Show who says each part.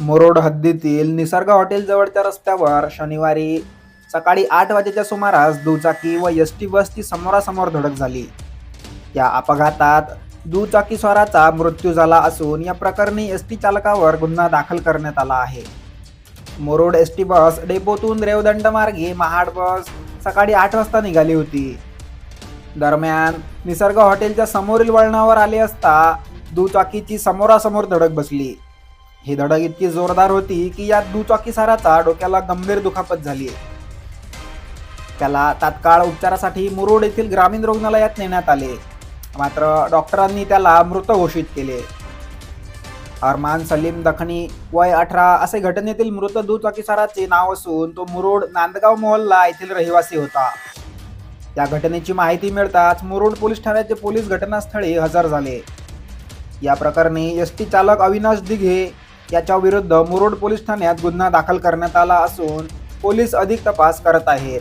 Speaker 1: मुरोड हद्दीतील निसर्ग हॉटेलजवळच्या रस्त्यावर शनिवारी सकाळी आठ वाजेच्या सुमारास दुचाकी व एस टी बसची समोरासमोर धडक झाली. या अपघातात दुचाकी स्वाराचा मृत्यू झाला असून या प्रकरणी एस टी चालकावर गुन्हा दाखल करण्यात आला आहे. मुरुड एस टी बस डेपोतून रेवदंड मार्गे महाड बस सकाळी आठ वाजता निघाली होती. दरम्यान निसर्ग हॉटेलच्या समोरील वळणावर आले असता दुचाकीची समोरासमोर धडक बसली. ही धडक इतकी जोरदार होती की या दुचाकीसाराचा डोक्याला गंभीर दुखापत झाली आहे. त्याला तात्काळ उपचारासाठी मुरुड येथील ग्रामीण रुग्णालयात नेण्यात आले. मात्र डॉक्टरांनी त्याला मृत घोषित केले. अरमान सलीम दखनी वय अठरा असे घटनेतील मृत दुचाकीसाराचे नाव असून तो मुरुड नांदगाव मोहल्ला येथील रहिवासी होता. त्या घटनेची माहिती मिळताच मुरुड पोलीस ठाण्याचे पोलीस घटनास्थळी हजर झाले. या प्रकरणी एस टी चालक अविनाश दिघे याच्या विरुद्ध मुरुड पोलीस ठाण्यात गुन्हा दाखल करण्यात आला असून पोलीस अधिक तपास करत आहेत.